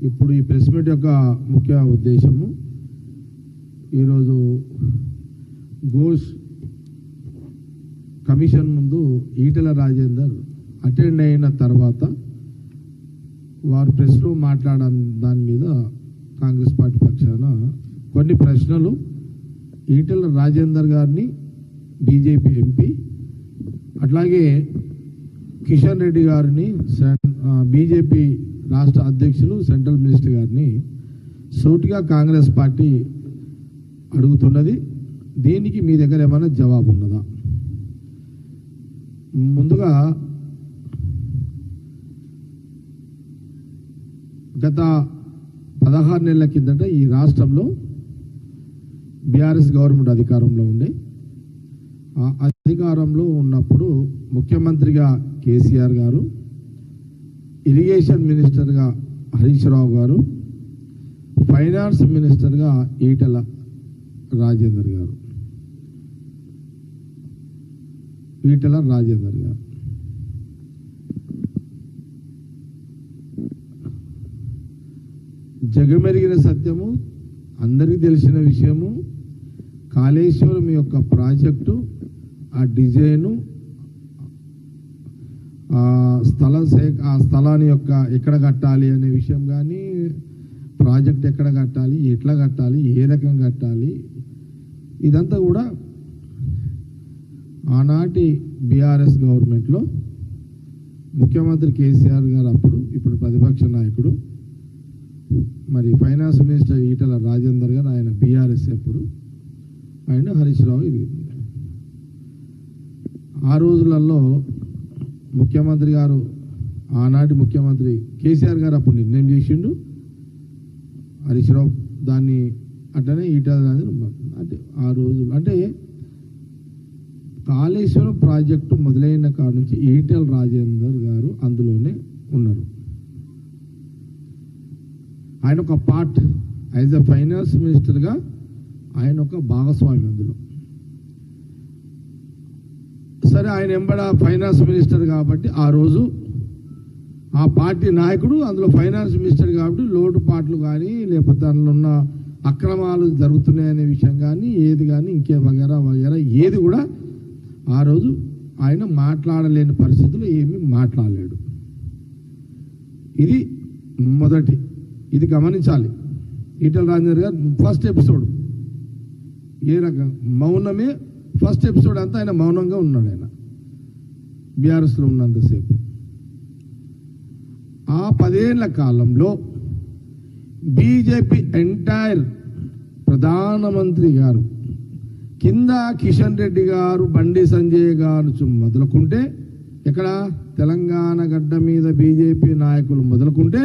ఇప్పుడు ఈ press meet యొక్క ముఖ్య ఉద్దేశము ఈరోజు ఘోష్ కమిషన్ ముందు ఈటెల రాజేందర్ అటెండ్ అయిన తర్వాత వారు ప్రెస్లో మాట్లాడడం దాని మీద కాంగ్రెస్ పార్టీ పక్షాన కొన్ని ప్రశ్నలు. ఈటెల రాజేందర్ గారిని బీజేపీ ఎంపీ అట్లాగే కిషన్ రెడ్డి గారిని బీజేపీ రాష్ట్ర అధ్యక్షులు సెంట్రల్ మినిస్టర్ గారిని సూటిగా కాంగ్రెస్ పార్టీ అడుగుతున్నది. దీనికి మీ దగ్గర ఏమైనా జవాబు ఉన్నదా ముందుగా గత పదహారు నెలల కిందట ఈ రాష్ట్రంలో బీఆర్ఎస్ గవర్నమెంట్ అధికారంలో ఉండే ఆ అధికారంలో ఉన్నప్పుడు ముఖ్యమంత్రిగా కేసీఆర్ గారు ఇరిగేషన్ మినిస్టర్గా హరీష్ రావు గారు ఫైనాన్స్ మినిస్టర్గా ఈటల రాజేందర్ గారు. ఈటల రాజేందర్ గారు. జగమెరిగిన సత్యము అందరికీ తెలిసిన విషయము కాళేశ్వరం యొక్క ప్రాజెక్టు ఆ డిజైను స్థల ఆ స్థలాన్ని యొక్క ఎక్కడ కట్టాలి అనే విషయం కానీ ప్రాజెక్ట్ ఎక్కడ కట్టాలి ఎట్లా కట్టాలి ఏ రకం కట్టాలి ఇదంతా కూడా ఆనాటి బీఆర్ఎస్ గవర్నమెంట్లో ముఖ్యమంత్రి కేసీఆర్ గారు అప్పుడు ఇప్పుడు ప్రతిపక్ష నాయకుడు మరి ఫైనాన్స్ మినిస్టర్ ఈటల రాజేందర్ గారు ఆయన బీఆర్ఎస్ అప్పుడు ఆయన హరీష్ రావు ఇది. ఆ రోజులలో ముఖ్యమంత్రి గారు ఆనాటి ముఖ్యమంత్రి కేసీఆర్ గారు అప్పుడు నిర్ణయం చేసిండు. హరీష్రావు దాన్ని అట్లనే ఈటల అంటే ఆ రోజులు అంటే కాళేశ్వరం ప్రాజెక్టు మొదలైన కాడ నుంచి ఈటల రాజేందర్ గారు అందులోనే ఉన్నారు. ఆయన ఒక పార్ట్ యాజ్ అ ఫైనాన్స్ మినిస్టర్గా ఆయన ఒక భాగస్వామి అందులో. సరే ఆయన ఎంబడ ఫైనాన్స్ మినిస్టర్ కాబట్టి ఆ రోజు ఆ పార్టీ నాయకుడు అందులో ఫైనాన్స్ మినిస్టర్ కాబట్టి లోటుపాట్లు కానీ లేకపోతే దానిలో ఉన్న అక్రమాలు జరుగుతున్నాయనే విషయం కానీ ఏది కానీ ఇంకే వగేరా వగేరా ఏది కూడా ఆ రోజు ఆయన మాట్లాడలేని పరిస్థితిలో ఏమీ మాట్లాడలేడు. ఇది మొదటి. ఇది గమనించాలి. ఈటల రాజేందర్ గారు ఫస్ట్ ఎపిసోడ్. ఏ రకం మౌనమే ఫస్ట్ ఎపిసోడ్ అంతా ఆయన మౌనంగా ఉన్నాడు ఆయన. బీఆర్ఎస్లో ఉన్నంతసేపు. ఆ పదేళ్ళ కాలంలో బీజేపీ ఎంటైర్ ప్రధానమంత్రి గారు కింద కిషన్ రెడ్డి గారు బండి సంజయ్ గారు చు- మొదలుకుంటే ఇక్కడ తెలంగాణ గడ్డ మీద బీజేపీ నాయకులు మొదలుకుంటే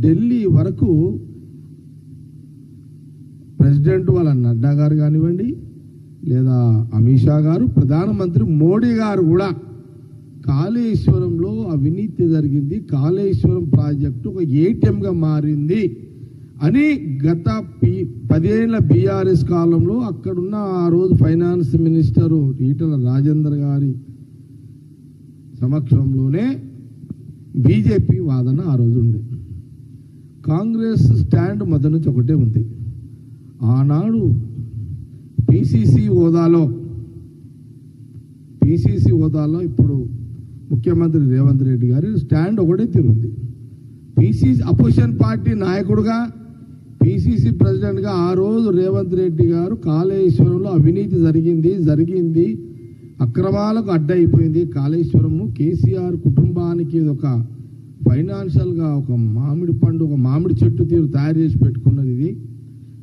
ఢిల్లీ వరకు ప్రెసిడెంట్ వాళ్ళ నడ్డా గారు కానివ్వండి లేదా అమిత్ షా గారు ప్రధానమంత్రి మోడీ గారు కూడా కాళేశ్వరంలో అవినీతి జరిగింది. కాళేశ్వరం ప్రాజెక్టు ఒక ఏటీఎంగా మారింది అని గత పి పదేళ్ళ బీఆర్ఎస్ కాలంలో అక్కడున్న ఆ రోజు ఫైనాన్స్ మినిస్టరు ఈటల రాజేందర్ గారి సమక్షంలోనే బీజేపీ వాదన ఆ రోజు ఉండే. కాంగ్రెస్ స్టాండ్ మొదటి నుంచి ఒకటే ఉంది. ఆనాడు పిసిసి హోదాలో పిసిసి హోదాలో ఇప్పుడు ముఖ్యమంత్రి రేవంత్ రెడ్డి గారి స్టాండ్ ఒకటే తిరుగుంది పిసిసి అపోజిషన్ పార్టీ నాయకుడుగా పిసిసి ప్రెసిడెంట్గా ఆ రోజు రేవంత్ రెడ్డి గారు కాళేశ్వరంలో అవినీతి జరిగింది జరిగింది అక్రమాలకు అడ్డైపోయింది. కాళేశ్వరము కేసీఆర్ కుటుంబానికి ఇది ఒక ఫైనాన్షియల్గా ఒక మామిడి పండు ఒక మామిడి చెట్టు తీరు తయారు చేసి పెట్టుకున్నది ఇది.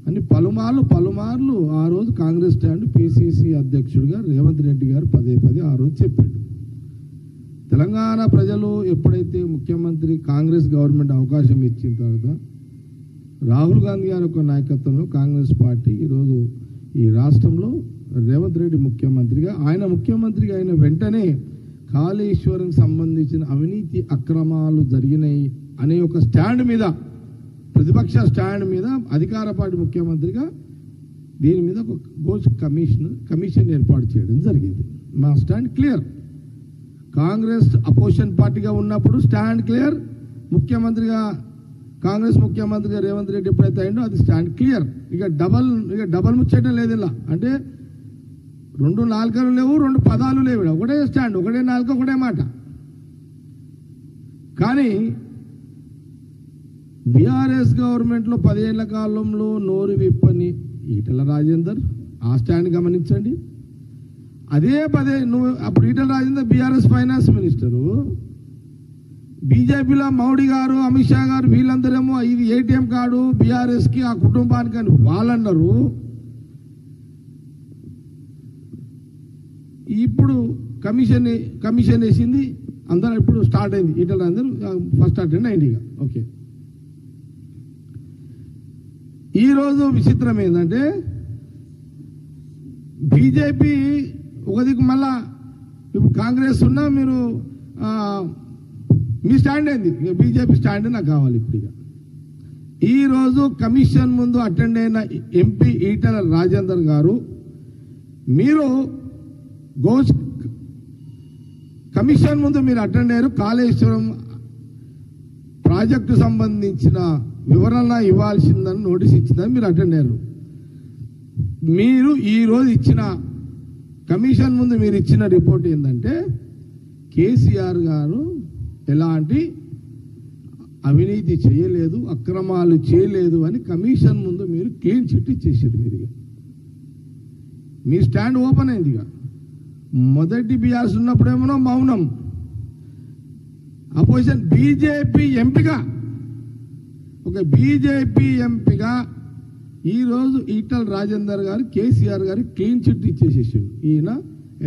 అని పలుమార్లు పలుమార్లు ఆ రోజు కాంగ్రెస్ స్టాండ్ పిసిసి అధ్యక్షుడిగా రేవంత్ రెడ్డి గారు పదే పదే ఆ రోజు చెప్పాడు. తెలంగాణ ప్రజలు ఎప్పుడైతే ముఖ్యమంత్రి కాంగ్రెస్ గవర్నమెంట్ అవకాశం ఇచ్చిన తర్వాత రాహుల్ గాంధీ గారి యొక్క నాయకత్వంలో కాంగ్రెస్ పార్టీ ఈరోజు ఈ రాష్ట్రంలో రేవంత్ రెడ్డి ముఖ్యమంత్రిగా ఆయన ముఖ్యమంత్రిగా అయిన వెంటనే కాళేశ్వరం సంబంధించిన అవినీతి అక్రమాలు జరిగినాయి అనే ఒక స్టాండ్ మీద ప్రతిపక్ష స్టాండ్ మీద అధికార పార్టీ ముఖ్యమంత్రిగా దీని మీద ఒక గోల్స్ కమిషన్ కమిషన్ ఏర్పాటు చేయడం జరిగింది. మా స్టాండ్ క్లియర్. కాంగ్రెస్ అపోజిషన్ పార్టీగా ఉన్నప్పుడు స్టాండ్ క్లియర్. ముఖ్యమంత్రిగా కాంగ్రెస్ ముఖ్యమంత్రిగా రేవంత్ రెడ్డి ఎప్పుడైతే అయిందో అది స్టాండ్ క్లియర్. ఇక డబల్ ఇక డబల్ ముచ్చటం లేదు ఇలా అంటే రెండు నాలుకలు లేవు రెండు పదాలు లేవు. ఒకటే స్టాండ్ ఒకటే నాలుక ఒకటే మాట. కానీ బీఆర్ఎస్ గవర్నమెంట్లో పదేళ్ళ కాలంలో నోరు విప్పని ఈటల రాజేందర్ ఆ స్టాండ్ గమనించండి. అదే పదే నువ్వు అప్పుడు Etela Rajender BRS finance minister. బీజేపీలో మౌడి గారు అమిత్ షా గారు వీళ్ళందరేమో ఇది ఏటీఎం కార్డు బీఆర్ఎస్కి ఆ కుటుంబానికి అని వాళ్ళన్నారు. ఇప్పుడు కమిషన్ కమిషన్ వేసింది అందరూ ఇప్పుడు స్టార్ట్ అయింది. ఈటల రాజేందర్ ఫస్ట్ స్టార్ట్ అయింది ఇక ఓకే. ఈరోజు విచిత్రం ఏంటంటే బీజేపీ ఒక దిక్కు మళ్ళా ఇప్పుడు కాంగ్రెస్ ఉన్నా మీరు మీ స్టాండ్ ఏంది? బీజేపీ స్టాండ్ నాకు కావాలి ఇప్పుడు ఇక. ఈరోజు కమిషన్ ముందు అటెండ్ అయిన ఎంపీ ఈటల రాజేందర్ గారు మీరు గోస్ కమిషన్ ముందు మీరు అటెండ్ అయ్యారు. కాళేశ్వరం ప్రాజెక్టు సంబంధించిన వివరణ ఇవ్వాల్సిందని నోటీస్ ఇచ్చిందని మీరు అటెండ్ అయ్యారు. మీరు ఈరోజు ఇచ్చిన కమిషన్ ముందు మీరు ఇచ్చిన రిపోర్ట్ ఏంటంటే కేసీఆర్ గారు ఎలాంటి అవినీతి చేయలేదు అక్రమాలు చేయలేదు అని కమిషన్ ముందు మీరు క్లీన్ చిట్ ఇచ్చేసారు మీరు మీ స్టాండ్ ఓపెన్ అయింది ఇక. మొదటి బీఆర్ఎస్ ఉన్నప్పుడేమో మౌనం. అపోజిషన్ బీజేపీ ఎంపిక. ఒక బీజేపీ ఎంపిగా ఈరోజు ఈటల రాజేందర్ గారు కేసీఆర్ గారు క్లీన్ చిట్ ఇచ్చేసేసాడు ఈయన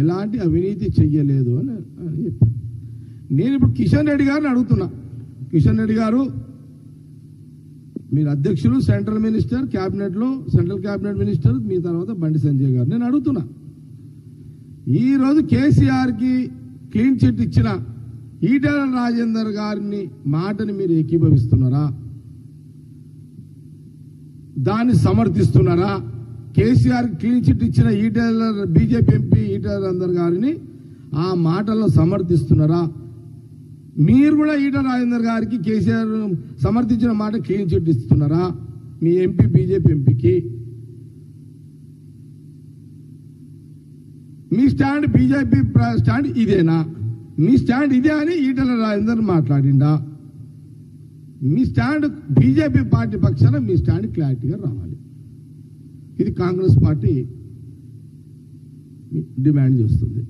ఎలాంటి అవినీతి చెయ్యలేదు అని అని చెప్పారు. నేను ఇప్పుడు కిషన్ రెడ్డి గారిని అడుగుతున్నా. కిషన్ రెడ్డి గారు మీరు అధ్యక్షులు సెంట్రల్ మినిస్టర్ క్యాబినెట్లో సెంట్రల్ క్యాబినెట్ మినిస్టర్ మీ తర్వాత బండి సంజయ్ గారు. నేను అడుగుతున్నా. ఈరోజు కేసీఆర్కి క్లీన్ చిట్ ఇచ్చిన ఈటల రాజేందర్ గారిని మాటని మీరు ఏకీభవిస్తున్నారా? దాన్ని సమర్థిస్తున్నారా? కేసీఆర్ క్లీన్ చిట్ ఇచ్చిన ఈటెలర్ బీజేపీ ఎంపీ ఈటెలర్ రాజేందర్ గారిని ఆ మాటల్లో సమర్థిస్తున్నారా? మీరు కూడా ఈట రాజేందర్ గారికి కేసీఆర్ సమర్థించిన మాట క్లీన్ చిట్ ఇస్తున్నారా? మీ ఎంపీ బీజేపీ ఎంపీకి? మీ స్టాండ్ బీజేపీ స్టాండ్ ఇదేనా? మీ స్టాండ్ ఇదే అని ఈటల రాజేందర్ మాట్లాడిండా? మీ స్టాండ్ బీజేపీ పార్టీ పక్షాన మీ స్టాండ్ క్లారిటీగా రావాలి. ఇది కాంగ్రెస్ పార్టీ డిమాండ్ చేస్తుంది.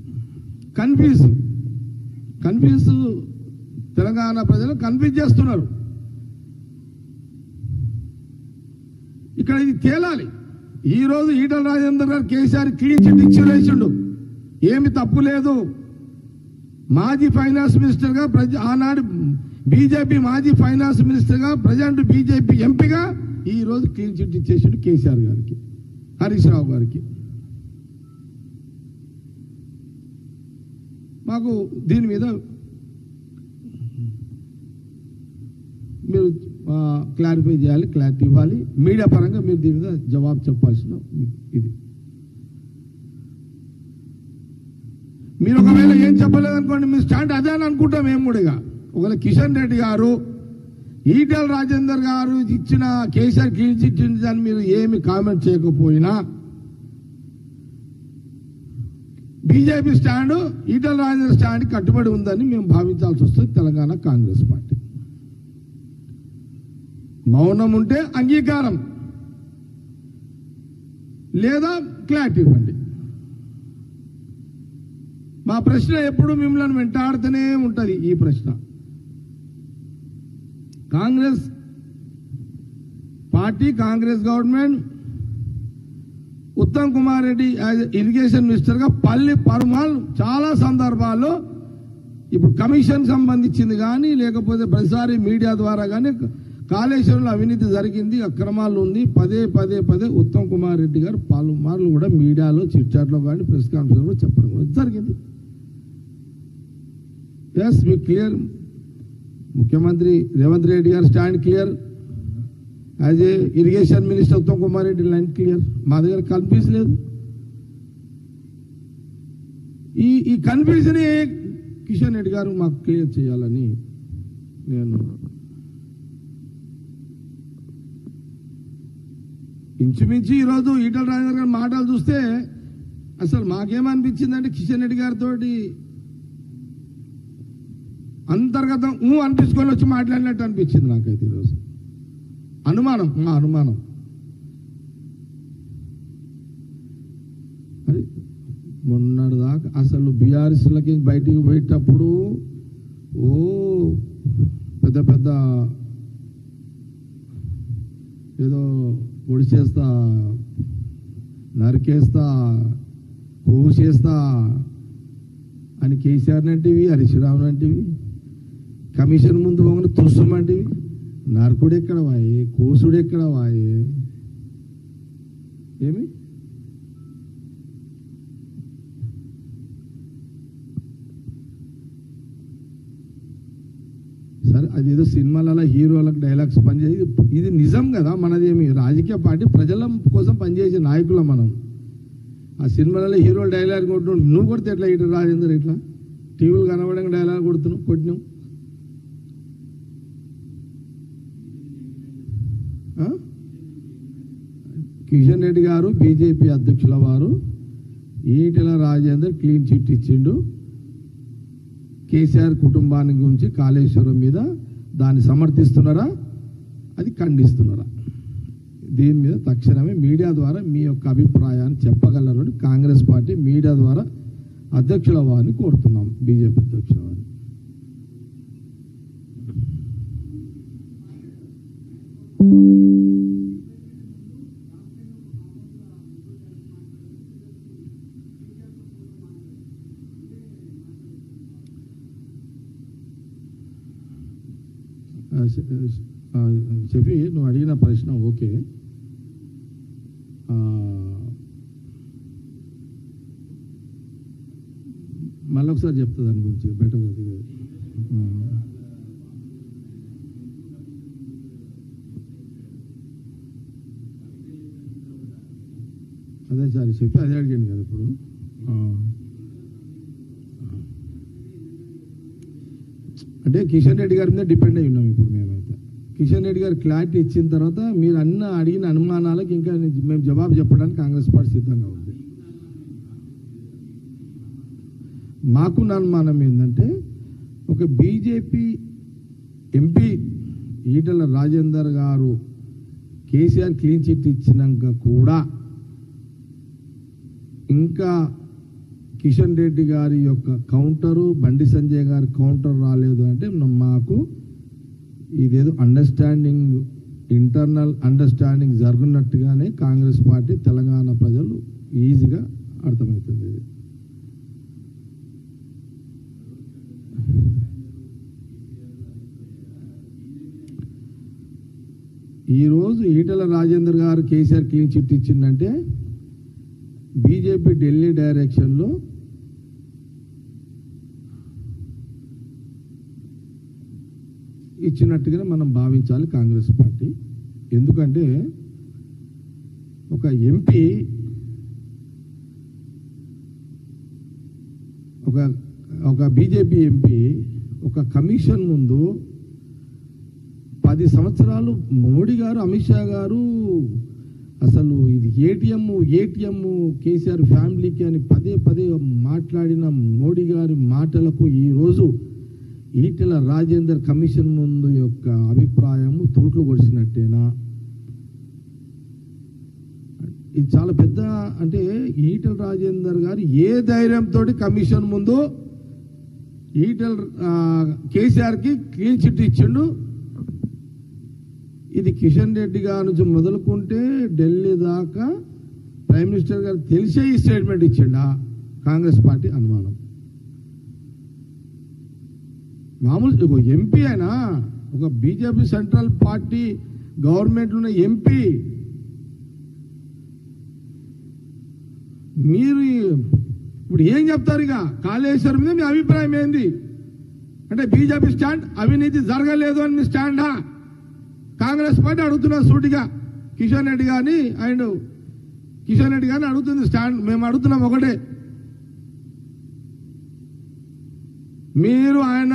కన్ఫ్యూజ్. కన్ఫ్యూజ్ తెలంగాణ ప్రజలు కన్ఫ్యూజ్ చేస్తున్నారు. ఇక్కడ ఇది తేలాలి. ఈ రోజు ఈటల రాజేందర్ గారు కేసీఆర్ క్లీన్ చిట్ ఇచ్చిరేసిండు ఏమి తప్పు లేదు. మాజీ ఫైనాన్స్ మినిస్టర్గా ప్రజ ఆనాడు బీజేపీ మాజీ ఫైనాన్స్ మినిస్టర్గా ప్రజెంట్ బీజేపీ ఎంపీగా ఈ రోజు క్లీన్ చిట్ ఇచ్చేసాడు కేసీఆర్ గారికి హరీష్ రావు గారికి. మాకు దీని మీద మీరు క్లారిఫై చేయాలి క్లారిటీ ఇవ్వాలి. మీడియా పరంగా మీరు దీని మీద జవాబు చెప్పాల్సిన ఇది. మీరు ఒకవేళ ఏం చెప్పలేదనుకోండి మీ స్టాండ్ అదే అని అనుకుంటాం మేము కూడా ఒకవేళ కిషన్ రెడ్డి గారు ఈటల రాజేందర్ గారు ఇచ్చిన కేసీఆర్ క్లీన్ దాన్ని అని మీరు ఏమి కామెంట్ చేయకపోయినా BJP stand Etela Rajender stand కట్టుబడి ఉందని మేము భావించాల్సి వస్తుంది తెలంగాణ కాంగ్రెస్ పార్టీ. మౌనం ఉంటే అంగీకారం లేదా క్లారిటీ ఇవ్వండి. మా ప్రశ్న ఎప్పుడు మిమ్మల్ని వెంటాడుతూనే ఉంటుంది ఈ ప్రశ్న. Congress party Congress government Uttam Kumar Reddy as irrigation మినిస్టర్గా పల్లి పరుమాల్ చాలా సందర్భాల్లో ఇప్పుడు కమిషన్ సంబంధించింది కానీ లేకపోతే ప్రతిసారి మీడియా ద్వారా కానీ కాళేశ్వరంలో అవినీతి జరిగింది అక్రమాలు ఉంది. పదే పదే పదే ఉత్తమ్ కుమార్ రెడ్డి గారు పలుమార్లు కూడా మీడియాలో చిట్చాట్లో కానీ ప్రెస్ కాన్ఫరెన్స్లో చెప్పడం కూడా జరిగింది. ఎస్ మీ క్లియర్ ముఖ్యమంత్రి రేవంత్ రెడ్డి గారు stand clear as a irrigation minister Uttam Kumar Reddy line clear మా దగ్గర కన్ఫ్యూజ్ లేదు. ఈ ఈ కన్ఫ్యూజన్ కిషన్ రెడ్డి గారు మాకు క్లియర్ చేయాలని నేను ఇంచుమించు ఈరోజు ఈటల రాజేందర్ గారి మాటలు చూస్తే అసలు మాకేమనిపించిందంటే కిషన్ రెడ్డి గారితో అంతర్గతం ఊ అనిపించుకొని వచ్చి మాట్లాడినట్టు అనిపించింది నాకైతే ఈరోజు. అనుమానం మా అనుమానం. మరి మొన్నటిదాకా అసలు బీఆర్ఎస్లకి బయటికి పోయేటప్పుడు ఓ పెద్ద పెద్ద ఏదో పొడిచేస్తా నరికేస్తా చేస్తా అని కేసీఆర్ అంటివి హరిశ్రామ్ రావు కమిషన్ ముందు పోగానే తుస్సమంటివి నరకుడు ఎక్కడ వాయే కోసుడు ఎక్కడ వాయే ఏమి? అది అదేదో సినిమాలలో హీరోలకు డైలాగ్స్ పనిచేసి ఇది నిజం కదా మనదేమి? రాజకీయ పార్టీ ప్రజల కోసం పనిచేసే నాయకులం మనం. ఆ సినిమాలలో హీరో డైలాగ్ కొట్టు నువ్వు కొడితే ఎట్లా ఇటు రాజేందర్ ఇట్లా? టీవీలు కనబడంగా డైలాగ్ కొడుతున్నావు కొట్టినావు. కిషన్ రెడ్డి గారు బీజేపీ అధ్యక్షుల వారు ఈటెల రాజేందర్ క్లీన్ చిట్ ఇచ్చిండు. కేసీఆర్ కుటుంబాన్ని గురించి కాళేశ్వరం మీద దాన్ని సమర్థిస్తున్నారా? అది ఖండిస్తున్నారా? దీని మీద తక్షణమే మీడియా ద్వారా మీ యొక్క అభిప్రాయాన్ని చెప్పగలరని కాంగ్రెస్ పార్టీ మీడియా ద్వారా అధ్యక్షుల వారిని కోరుతున్నాం. బీజేపీ అధ్యక్షుల వారిని. చెప్పి నువ్వు అడిగిన ప్రశ్న ఓకే. మళ్ళీ ఒకసారి చెప్తా దాని గురించి బెటర్ అది అదే సార్ చెప్పి అదే అడిగాను కదా ఇప్పుడు. అంటే కిషన్ రెడ్డి గారి మీద డిపెండ్ అయి ఉన్నాం ఇప్పుడు మేమైతే. కిషన్ రెడ్డి గారు క్లారిటీ ఇచ్చిన తర్వాత మీరు అన్న అడిగిన అనుమానాలకు ఇంకా మేము జవాబు చెప్పడానికి కాంగ్రెస్ పార్టీ సిద్ధంగా ఉంది. మాకున్న అనుమానం ఏంటంటే ఒక బీజేపీ ఎంపీ ఈటల రాజేందర్ గారు కేసీఆర్ క్లీన్ చిట్ ఇచ్చినాక కూడా ఇంకా కిషన్ రెడ్డి గారి యొక్క కౌంటరు బండి సంజయ్ గారి కౌంటర్ రాలేదు అంటే మాకు ఇదేదో అండర్స్టాండింగ్ ఇంటర్నల్ అండర్స్టాండింగ్ జరుగున్నట్టుగానే కాంగ్రెస్ పార్టీ తెలంగాణ ప్రజలు ఈజీగా అర్థమవుతుంది. ఈరోజు ఈటల రాజేందర్ గారు కేసీఆర్ క్లీన్ చిట్ ఇచ్చిందంటే బీజేపీ ఢిల్లీ డైరెక్షన్లో ఇచ్చినట్టుగానే మనం భావించాలి కాంగ్రెస్ పార్టీ. ఎందుకంటే ఒక ఎంపీ ఒక ఒక బీజేపీ ఎంపీ ఒక కమిషన్ ముందు పది సంవత్సరాలు మోడీ గారు అమిత్ షా గారు అసలు ఇది ఏటీఎం ఏటీఎం కేసీఆర్ ఫ్యామిలీకి అని పదే పదే మాట్లాడిన మోడీ గారి మాటలకు ఈరోజు ఈటెల రాజేందర్ కమిషన్ ముందు యొక్క అభిప్రాయము తోట్లు కొడిచినట్టేనా? ఇది చాలా పెద్ద అంటే ఈటెల రాజేందర్ గారు ఏ ధైర్యంతో కమిషన్ ముందు ఈటెల కేసీఆర్కి క్లీన్ చిట్ ఇచ్చిండు. ఇది కిషన్ రెడ్డి గారి నుంచి మొదలుకుంటే ఢిల్లీ దాకా ప్రైమ్ మినిస్టర్ గారు తెలిసే ఈ స్టేట్మెంట్ ఇచ్చిండా కాంగ్రెస్ పార్టీ అనుమానం. మామూలు ఒక ఎంపీ ఆయన ఒక బీజేపీ సెంట్రల్ పార్టీ గవర్నమెంట్ ఉన్న ఎంపీ. మీరు ఇప్పుడు ఏం చెప్తారు ఇక? కాళేశ్వరం మీద మీ అభిప్రాయం ఏంది? అంటే బీజేపీ స్టాండ్ అవినీతి జరగలేదు అని మీ స్టాండా? కాంగ్రెస్ పార్టీ అడుగుతున్నారు సూటిగా. కిషన్ రెడ్డి గారిని అండ్ కిషన్ రెడ్డి గారిని అడుగుతుంది స్టాండ్. మేము అడుగుతున్నాం ఒకటే. మీరు ఆయన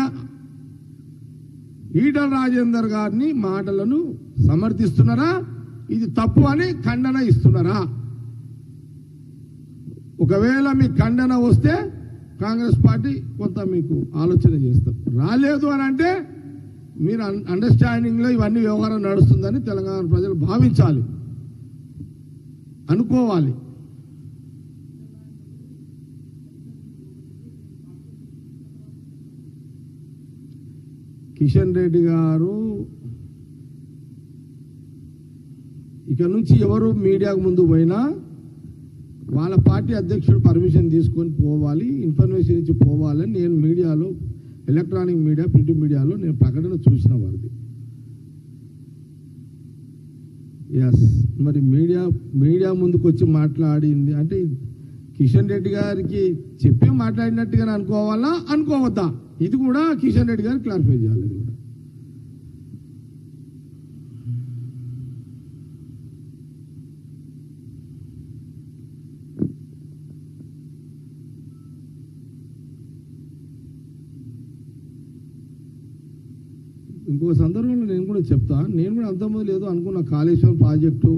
ఈటల రాజేందర్ గారిని మాటలను సమర్థిస్తున్నారా? ఇది తప్పు అని ఖండన ఇస్తున్నారా? ఒకవేళ మీ ఖండన వస్తే కాంగ్రెస్ పార్టీ కొంత మీకు ఆలోచన చేస్తారు. రాలేదు అని అంటే మీరు అండర్స్టాండింగ్లో ఇవన్నీ వ్యవహారం నడుస్తుందని తెలంగాణ ప్రజలు భావించాలి. అనుకోవాలి. కిషన్ రెడ్డి గారు ఇక నుంచి ఎవరు మీడియాకు ముందు పోయినా వాళ్ళ పార్టీ అధ్యక్షుడు పర్మిషన్ తీసుకొని పోవాలి ఇన్ఫర్మేషన్ ఇచ్చి పోవాలని నేను మీడియాలో ఎలక్ట్రానిక్ మీడియా ప్రింట్ మీడియాలో నేను ప్రకటన చూసిన వారిది. ఎస్ మరి మీడియా మీడియా ముందుకు వచ్చి మాట్లాడింది. అంటే కిషన్ రెడ్డి గారికి చెప్పి మాట్లాడినట్టుగా అనుకోవాలా? అనుకోవద్దా? ఇది కూడా కిషన్ రెడ్డి గారు క్లారిఫై చేయాలి ఇది కూడా. ఇంకో సందర్భంలో నేను కూడా చెప్తా నేను కూడా అంతమంది లేదు అనుకున్న కాళేశ్వరం ప్రాజెక్టు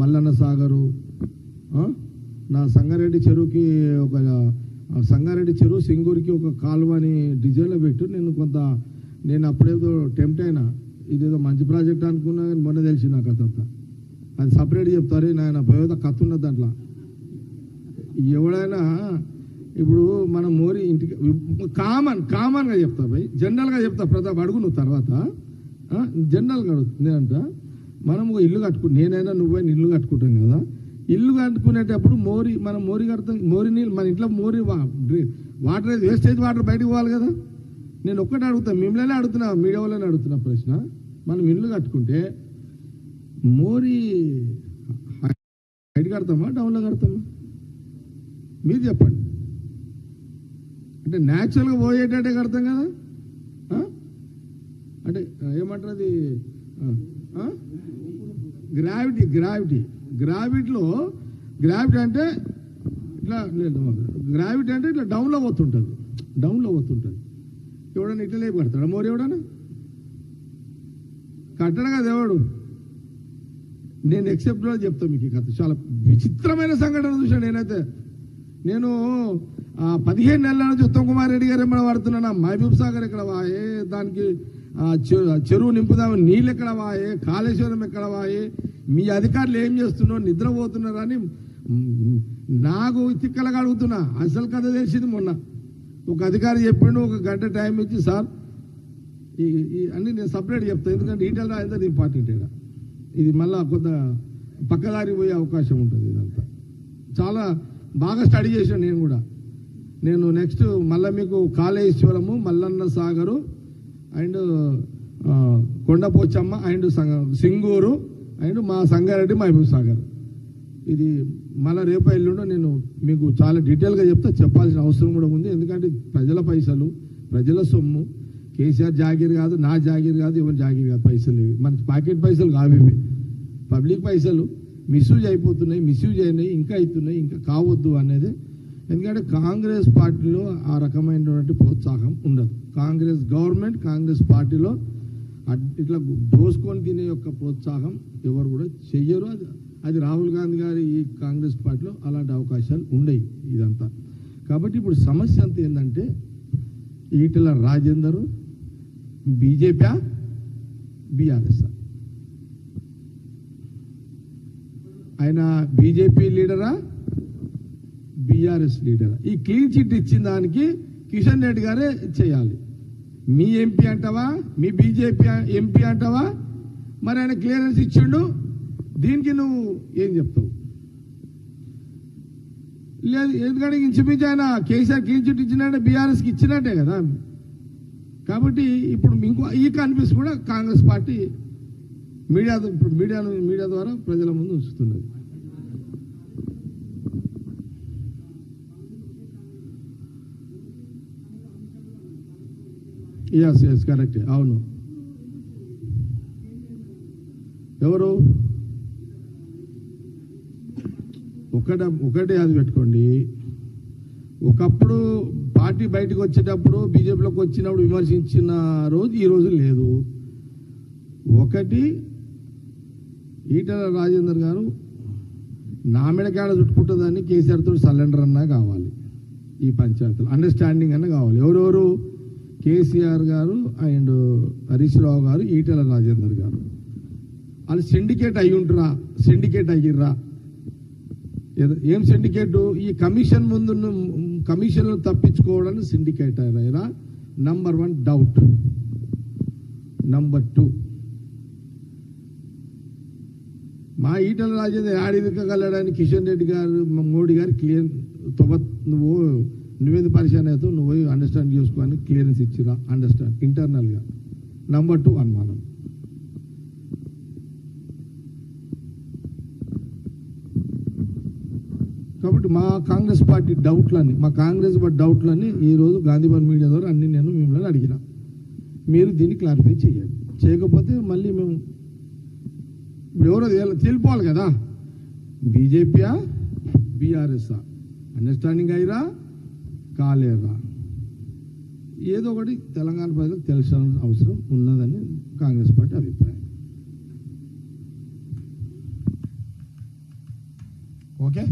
మల్లన్న సాగరు నా సంగారెడ్డి చెరువుకి ఒక సంగారెడ్డి చెరువు సింగూరికి ఒక కాలువని డిజైన్లో పెట్టు. నేను కొంత నేను అప్పుడేదో టెంప్ట్ అయినా ఇదేదో మంచి ప్రాజెక్ట్ అనుకున్నా కానీ మొన్న తెలిసి నాకు అదంతా అది సపరేట్ చెప్తారు నాయన పోయేదో కథ ఉన్నది దాంట్లో. ఎవడైనా ఇప్పుడు మన మోరి ఇంటికి కామన్ కామన్గా చెప్తా భయ్. జనరల్గా చెప్తా ప్రతాప్ అడుగు నువ్వు తర్వాత. జనరల్గా అడుగుతుంది అంట మనం ఒక ఇల్లు కట్టుకు నేనైనా నువ్వైనా ఇల్లు కట్టుకుంటాం కదా. ఇల్లు కట్టుకునేటప్పుడు మోరి మనం మోరి కడతాం మోరి నీళ్ళు మన ఇంట్లో మోరి వా- వాటర్ అయితే వేస్టేజ్ వాటర్ బయటకు పోవాలి కదా? నేను ఒక్కటే అడుగుతాను మిమ్మల్ని అడుగుతున్నా మీడియా వాళ్ళని అడుగుతున్నా ప్రశ్న. మనం ఇల్లు కట్టుకుంటే మోరి హైట్ కడతామా డౌన్లో కడతామా? మీరు చెప్పండి. అంటే న్యాచురల్గా పోయేటట్టే కడతాం కదా? అంటే ఏమంటారు అది? గ్రావిటీ గ్రావిటీ గ్రావిటీలో గ్రావిటీ అంటే ఇట్లా లేదు గ్రావిటీ అంటే ఇట్లా డౌన్లో పోతుంటుంది. డౌన్లో పోతుంటుంది. ఎవడన్నా ఇట్లా లేపు కడతాడా? మోరు ఎవడన్నా? కట్టడు కదా ఎవడు? నేను ఎక్సెప్ట్లో చెప్తాను మీకు కథ. చాలా విచిత్రమైన సంఘటన చూశాను నేనైతే. నేను పదిహేను నెలల నుంచి ఉత్తమ్ కుమార్ రెడ్డి గారు ఏమన్నా పడుతున్నాను మహబూబ్ సాగర్ ఎక్కడ వాయే? దానికి చెరువు నింపుదామని నీళ్ళు ఎక్కడ వాయే? కాళేశ్వరం ఎక్కడ వాయే? మీ అధికారులు ఏం చేస్తున్నారు నిద్రపోతున్నారని నాకు తిక్కలుగా అడుగుతున్నా. అసలు కథ తెలిసింది మొన్న. ఒక అధికారి చెప్పిండు ఒక గంట టైం ఇచ్చి సార్ ఈ అన్ని నేను సపరేట్ చెప్తాను ఎందుకంటే డీటెయిల్ రాయింది ఇంపార్టెంట్ ఇక్కడ ఇది మళ్ళా కొంత పక్కదారి పోయే అవకాశం ఉంటుంది ఇదంతా. చాలా బాగా స్టడీ చేశాను నేను కూడా. నేను నెక్స్ట్ మళ్ళీ మీకు Kaleshwaram Mallanna Sagar and Kondapochamma and Singur and మా సంగారెడ్డి మహబూబ్ సాగర్. ఇది మళ్ళీ రేపు ఎల్లుండో నేను మీకు చాలా డీటెయిల్గా చెప్తే. చెప్పాల్సిన అవసరం కూడా ఉంది. ఎందుకంటే ప్రజల పైసలు ప్రజల సొమ్ము. కేసీఆర్ జాగీర్ కాదు నా జాగీర్ కాదు ఎవరి జాగీర్ కాదు పైసలు ఇవి. మన పాకెట్ పైసలు కావు ఇవి. పబ్లిక్ పైసలు మిస్యూజ్ అయిపోతున్నాయి మిస్యూజ్ అయినాయి ఇంకా అవుతున్నాయి ఇంకా కావద్దు అనేది. ఎందుకంటే కాంగ్రెస్ పార్టీలో ఆ రకమైనటువంటి ప్రోత్సాహం ఉండదు. కాంగ్రెస్ గవర్నమెంట్ కాంగ్రెస్ పార్టీలో ఇట్లా దోసుకొని తినే యొక్క ప్రోత్సాహం ఎవరు కూడా చెయ్యరు. అది అది రాహుల్ గాంధీ గారి ఈ కాంగ్రెస్ పార్టీలో అలాంటి అవకాశాలు ఉండయి ఇదంతా. కాబట్టి ఇప్పుడు సమస్య అంతా ఏంటంటే ఈటల రాజేందర్ బీజేపీ బీఆర్ఎస్. ఆయన బీజేపీ లీడరా బీఆర్ఎస్ లీడరా? ఈ క్లీన్ చిట్ ఇచ్చిన దానికి కిషన్ రెడ్డి గారే చేయాలి. మీ ఎంపీ అంటావా? మీ బీజేపీ ఎంపీ అంటావా? మరి ఆయన క్లియరెన్స్ ఇచ్చిండు. దీనికి నువ్వు ఏం చెప్తావు? లేదు ఎందుకంటే ఇంచుమించు ఆయన కేసీఆర్ క్లీన్ చిట్ ఇచ్చినట్టే బీఆర్ఎస్కి ఇచ్చినట్టే కదా. కాబట్టి ఇప్పుడు ఇంకో ఈ కనిపిస్ కూడా కాంగ్రెస్ పార్టీ మీడియా ఇప్పుడు మీడియా మీడియా ద్వారా ప్రజల ముందు ఉంచుతున్నది. ఎస్ ఎస్ కరెక్ట్ అవును. ఎవరు? ఒకట ఒకటే అది పెట్టుకోండి. ఒకప్పుడు పార్టీ బయటకు వచ్చేటప్పుడు బీజేపీలోకి వచ్చినప్పుడు విమర్శించిన రోజు ఈ రోజు లేదు. ఒకటి ఈటల రాజేందర్ గారు నామిడకాడ చుట్టుకుంటుందని కేసీఆర్ సలెండర్ అన్నా కావాలి. ఈ పంచాయతీలు. అండర్స్టాండింగ్ అన్నా కావాలి. ఎవరెవరు? కేసీఆర్ గారు అండ్ హరీష్ రావు గారు ఈటల రాజేందర్ గారు. వాళ్ళు సిండికేట్ అయి ఉంటురా సిండికేట్ అయ్యిర్రా? ఏదో- ఏం సిండికేట్? ఈ కమిషన్ ముందు కమిషన్లు తప్పించుకోవడానికి సిండికేట్ అయ్యారా number one doubt number two మా ఈటల రాజేంద్ర ఆడిదకగలడని కిషన్ రెడ్డి గారు మోడీ గారు క్లియర్ తొబ నువ్వు నువ్వేది పరిచయం అవుతావు నువ్వు అండర్స్టాండ్ చేసుకోని క్లియరెన్స్ ఇచ్చిరా. అండర్స్టాండ్ ఇంటర్నల్గా నంబర్ టూ అనుమానం. కాబట్టి మా కాంగ్రెస్ పార్టీ డౌట్లన్నీ మా కాంగ్రెస్ పార్టీ డౌట్లన్నీ ఈరోజు గాంధీభవన్ మీడియా ద్వారా అన్ని నేను మిమ్మల్ని అడిగిన. మీరు దీన్ని క్లారిఫై చేయాలి. చేయకపోతే మళ్ళీ మేము ఇప్పుడు ఎవరో తెలిపోవాలి కదా. బీజేపీయా? బీఆర్ఎస్ఆ అండర్స్టాండింగ్ అయిరా కాలేరా ఏదో ఒకటి తెలంగాణ ప్రజలకు తెలిసిన అవసరం ఉన్నదని కాంగ్రెస్ పార్టీ అభిప్రాయం. ఓకే?